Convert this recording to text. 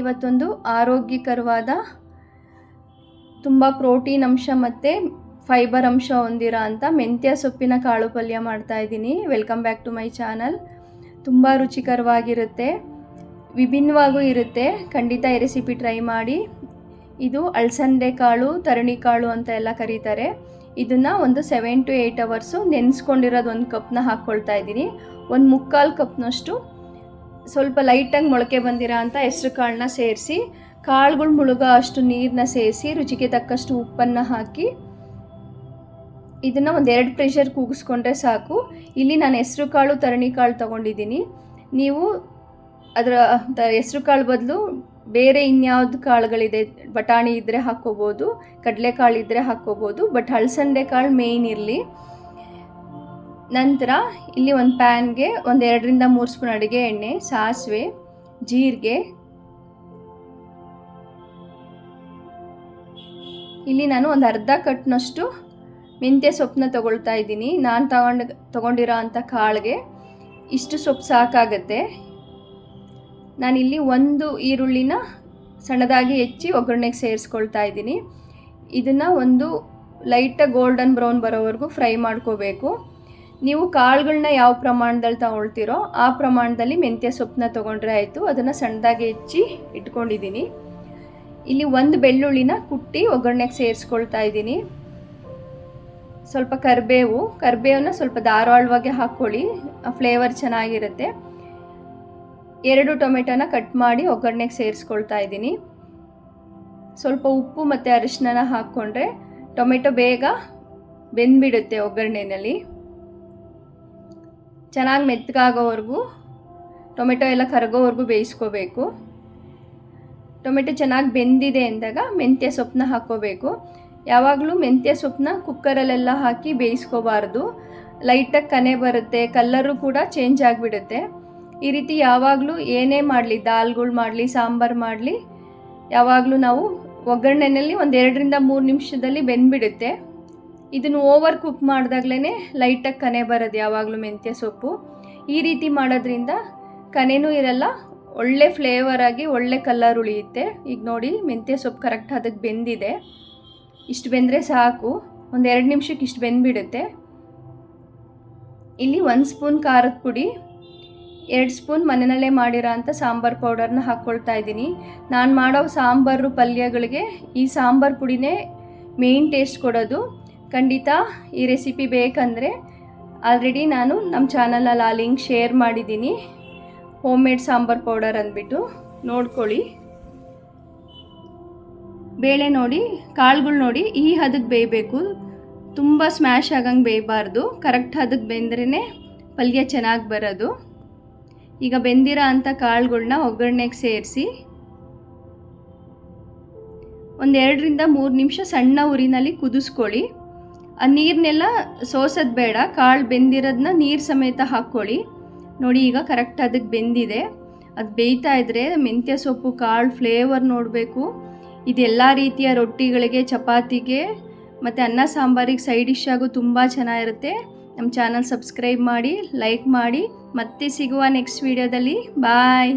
ಇವತ್ತೊಂದು ಆರೋಗ್ಯಕರವಾದ, ತುಂಬ ಪ್ರೋಟೀನ್ ಅಂಶ ಮತ್ತು ಫೈಬರ್ ಅಂಶ ಹೊಂದಿರೋ ಅಂಥ ಮೆಂತ್ಯ ಸೊಪ್ಪಿನ ಕಾಳು ಪಲ್ಯ ಮಾಡ್ತಾಯಿದ್ದೀನಿ welcome back to my channel. ತುಂಬ ರುಚಿಕರವಾಗಿರುತ್ತೆ, ವಿಭಿನ್ನವಾಗೂ ಇರುತ್ತೆ. ಖಂಡಿತ ಈ ರೆಸಿಪಿ ಟ್ರೈ ಮಾಡಿ. ಇದು ಅಳಸಂದೆ ಕಾಳು, ತರಣಿ ಕಾಳು ಅಂತ ಎಲ್ಲ ಕರೀತಾರೆ. ಇದನ್ನು ಒಂದು ಸೆವೆನ್ ಟು ಏಯ್ಟ್ ಅವರ್ಸು ನೆನೆಸ್ಕೊಂಡಿರೋದು ಒಂದು ಕಪ್ನ ಹಾಕ್ಕೊಳ್ತಾ ಇದ್ದೀನಿ. ಒಂದು ಮುಕ್ಕಾಲು ಕಪ್ನಷ್ಟು ಸ್ವಲ್ಪ ಲೈಟಾಗಿ ಮೊಳಕೆ ಬಂದಿರೋ ಅಂಥ ಹೆಸ್ರು ಕಾಳನ್ನ ಸೇರಿಸಿ, ಕಾಳುಗಳು ಮುಳುಗೋ ಅಷ್ಟು ನೀರನ್ನ ಸೇರಿಸಿ, ರುಚಿಗೆ ತಕ್ಕಷ್ಟು ಉಪ್ಪನ್ನು ಹಾಕಿ, ಇದನ್ನು ಒಂದು ಎರಡು ಪ್ರೆಷರ್ ಕೂಗಿಸ್ಕೊಂಡ್ರೆ ಸಾಕು. ಇಲ್ಲಿ ನಾನು ಹೆಸ್ರು ಕಾಳು, ತರಣಿ ಕಾಳು ತೊಗೊಂಡಿದ್ದೀನಿ. ನೀವು ಅದರ ಹೆಸ್ರು ಕಾಳು ಬದಲು ಬೇರೆ ಇನ್ಯಾವ್ದು ಕಾಳುಗಳಿದೆ, ಬಟಾಣಿ ಇದ್ದರೆ ಹಾಕ್ಕೋಬೋದು, ಕಡಲೆಕಾಳು ಇದ್ದರೆ ಹಾಕ್ಕೋಬೋದು ಬಟ್ ಹಳಸಂದೆ ಕಾಳು ಮೇಯ್ನ್ ಇರಲಿ. ನಂತರ ಇಲ್ಲಿ ಒಂದು ಪ್ಯಾನ್ಗೆ ಒಂದು ಎರಡರಿಂದ ಮೂರು ಸ್ಪೂನ್ ಅಡುಗೆ ಎಣ್ಣೆ, ಸಾಸಿವೆ, ಜೀರಿಗೆ. ಇಲ್ಲಿ ನಾನು ಒಂದು ಅರ್ಧ ಕಟ್ನಷ್ಟು ಮೆಂತ್ಯ ಸೊಪ್ಪನ್ನ ತಗೊಳ್ತಾ ಇದ್ದೀನಿ. ನಾನು ತಗೊಂಡು, ತಗೊಂಡಿರೋ ಅಂಥ ಕಾಳಿಗೆ ಇಷ್ಟು ಸೊಪ್ಪು ಸಾಕಾಗತ್ತೆ. ನಾನಿಲ್ಲಿ ಒಂದು ಈರುಳ್ಳಿನ ಸಣ್ಣದಾಗಿ ಹೆಚ್ಚಿ ಒಗ್ಗರಣೆಗೆ ಸೇರಿಸ್ಕೊಳ್ತಾ ಇದ್ದೀನಿ. ಇದನ್ನು ಒಂದು ಲೈಟಾಗಿ ಗೋಲ್ಡನ್ ಬ್ರೌನ್ ಬರೋವರೆಗೂ ಫ್ರೈ ಮಾಡ್ಕೋಬೇಕು. ನೀವು ಕಾಳುಗಳನ್ನ ಯಾವ ಪ್ರಮಾಣದಲ್ಲಿ ತಗೊಳ್ತೀರೋ ಆ ಪ್ರಮಾಣದಲ್ಲಿ ಮೆಂತ್ಯ ಸೊಪ್ಪನ್ನ ತೊಗೊಂಡ್ರೆ ಆಯಿತು. ಅದನ್ನು ಸಣ್ಣದಾಗಿ ಹೆಚ್ಚಿ ಇಟ್ಕೊಂಡಿದ್ದೀನಿ. ಇಲ್ಲಿ ಒಂದು ಬೆಳ್ಳುಳ್ಳಿನ ಕುಟ್ಟಿ ಒಗ್ಗರಣೆಗೆ ಸೇರಿಸ್ಕೊಳ್ತಾ ಇದ್ದೀನಿ. ಸ್ವಲ್ಪ ಕರಿಬೇವು, ಕರಿಬೇವನ್ನ ಸ್ವಲ್ಪ ಧಾರಾಳವಾಗಿ ಹಾಕ್ಕೊಳ್ಳಿ. ಫ್ಲೇವರ್ ಚೆನ್ನಾಗಿರುತ್ತೆ. ಎರಡು ಟೊಮೆಟೊನ ಕಟ್ ಮಾಡಿ ಒಗ್ಗರಣೆಗೆ ಸೇರಿಸ್ಕೊಳ್ತಾ ಇದ್ದೀನಿ. ಸ್ವಲ್ಪ ಉಪ್ಪು ಮತ್ತು ಅರಿಶಿನ ಹಾಕ್ಕೊಂಡ್ರೆ ಟೊಮೆಟೊ ಬೇಗ ಬೆಂದ್ಬಿಡುತ್ತೆ ಒಗ್ಗರಣೆಯಲ್ಲಿ ಚೆನ್ನಾಗಿ ಮೆತ್ತಗಾಗೋವರೆಗೂ, ಟೊಮೆಟೊ ಎಲ್ಲ ಕರಗೋವರೆಗೂ ಬೇಯಿಸ್ಕೋಬೇಕು. ಟೊಮೆಟೊ ಚೆನ್ನಾಗಿ ಬೆಂದಿದೆ ಅಂದಾಗ ಮೆಂತ್ಯ ಸೊಪ್ಪನ್ನ ಹಾಕ್ಕೋಬೇಕು. ಯಾವಾಗಲೂ ಮೆಂತ್ಯ ಸೊಪ್ಪನ್ನ ಕುಕ್ಕರಲ್ಲೆಲ್ಲ ಹಾಕಿ ಬೇಯಿಸ್ಕೋಬಾರ್ದು. ಲೈಟಾಗಿ ಕನೆ ಬರುತ್ತೆ, ಕಲ್ಲರು ಕೂಡ ಚೇಂಜ್ ಆಗಿಬಿಡುತ್ತೆ. ಈ ರೀತಿ ಯಾವಾಗಲೂ ಏನೇ ಮಾಡಲಿ, ದಾಲ್ಗಳು ಮಾಡಲಿ, ಸಾಂಬಾರು ಮಾಡಲಿ, ಯಾವಾಗಲೂ ನಾವು ಒಗ್ಗರಣೆಯಲ್ಲಿ ಒಂದು ಎರಡರಿಂದ ಮೂರು ನಿಮಿಷದಲ್ಲಿ ಬೆಂದ್ಬಿಡುತ್ತೆ. ಇದನ್ನು ಓವರ್ ಕುಕ್ ಮಾಡಿದಾಗ್ಲೇ ಲೈಟಾಗಿ ಕನೆ ಬರೋದು ಯಾವಾಗಲೂ ಮೆಂತ್ಯ ಸೊಪ್ಪು. ಈ ರೀತಿ ಮಾಡೋದ್ರಿಂದ ಕನೆನೂ ಇರಲ್ಲ, ಒಳ್ಳೆ ಫ್ಲೇವರ್ ಆಗಿ ಒಳ್ಳೆ ಕಲರ್ ಉಳಿಯುತ್ತೆ. ಈಗ ನೋಡಿ, ಮೆಂತ್ಯ ಸೊಪ್ಪು ಕರೆಕ್ಟ್ ಅದಕ್ಕೆ ಬೆಂದಿದೆ. ಇಷ್ಟು ಬೆಂದರೆ ಸಾಕು. ಒಂದು ಎರಡು ನಿಮಿಷಕ್ಕೆ ಇಷ್ಟು ಬೆಂದ್ಬಿಡುತ್ತೆ. ಇಲ್ಲಿ ಒಂದು ಸ್ಪೂನ್ ಖಾರದ ಪುಡಿ, ಎರಡು ಸ್ಪೂನ್ ಮನೆಯಲ್ಲೇ ಮಾಡಿರೋ ಅಂಥ ಸಾಂಬಾರು ಪೌಡರ್ನ ಹಾಕ್ಕೊಳ್ತಾ ಇದ್ದೀನಿ. ನಾನು ಮಾಡೋ ಸಾಂಬಾರು ಪಲ್ಯಗಳಿಗೆ ಈ ಸಾಂಬಾರು ಪುಡಿನೇ ಮೇಯ್ನ್ ಟೇಸ್ಟ್ ಕೊಡೋದು. ಖಂಡಿತ ಈ ರೆಸಿಪಿ ಬೇಕಂದರೆ ಆಲ್ರೆಡಿ ನಾನು ನಮ್ಮ ಚಾನಲಲ್ಲಿ ಆ ಲಿಂಕ್ ಶೇರ್ ಮಾಡಿದ್ದೀನಿ. ಹೋಮ್ ಮೇಡ್ ಸಾಂಬಾರು ಪೌಡರ್ ಅಂದ್ಬಿಟ್ಟು ನೋಡ್ಕೊಳ್ಳಿ. ಬೇಳೆ ನೋಡಿ, ಕಾಳುಗಳು ನೋಡಿ, ಈ ಹದಕ್ಕೆ ಬೇಯಬೇಕು. ತುಂಬ ಸ್ಮ್ಯಾಶ್ ಆಗಂಗೆ ಬೇಯಬಾರ್ದು. ಕರೆಕ್ಟ್ ಹದಕ್ಕೆ ಬೆಂದ್ರೇ ಪಲ್ಯ ಚೆನ್ನಾಗಿ ಬರೋದು. ಈಗ ಬೆಂದಿರೋ ಅಂಥ ಕಾಳುಗಳ್ನ ಒಗ್ಗರಣೆಗೆ ಸೇರಿಸಿ. ಒಂದು ಎರಡರಿಂದ ಮೂರು ನಿಮಿಷ ಸಣ್ಣ ಉರಿನಲ್ಲಿ ಕುದಿಸ್ಕೊಳ್ಳಿ. ಆ ನೀರನ್ನೆಲ್ಲ ಸೋಸೋದು ಬೇಡ, ಕಾಳು ಬೆಂದಿರೋದನ್ನ ನೀರು ಸಮೇತ ಹಾಕ್ಕೊಳ್ಳಿ. ನೋಡಿ ಈಗ ಕರೆಕ್ಟ್ ಅದಕ್ಕೆ ಬೆಂದಿದೆ. ಅದು ಬೇಯ್ತಾ ಇದ್ದರೆ ಮೆಂತ್ಯ ಸೊಪ್ಪು, ಕಾಳು ಫ್ಲೇವರ್ ನೋಡಬೇಕು. ಇದೆಲ್ಲ ರೀತಿಯ ರೊಟ್ಟಿಗಳಿಗೆ, ಚಪಾತಿಗೆ ಮತ್ತು ಅನ್ನ ಸಾಂಬಾರಿಗೆ ಸೈಡ್ ಡಿಶ್ ಆಗು ತುಂಬ ಚೆನ್ನಾಗಿರುತ್ತೆ. ನಮ್ಮ ಚಾನಲ್ ಸಬ್ಸ್ಕ್ರೈಬ್ ಮಾಡಿ ಲೈಕ್ ಮಾಡಿ. ಮತ್ತೆ ಸಿಗುವ ನೆಕ್ಸ್ಟ್ ವೀಡಿಯೋದಲ್ಲಿ ಬಾಯ್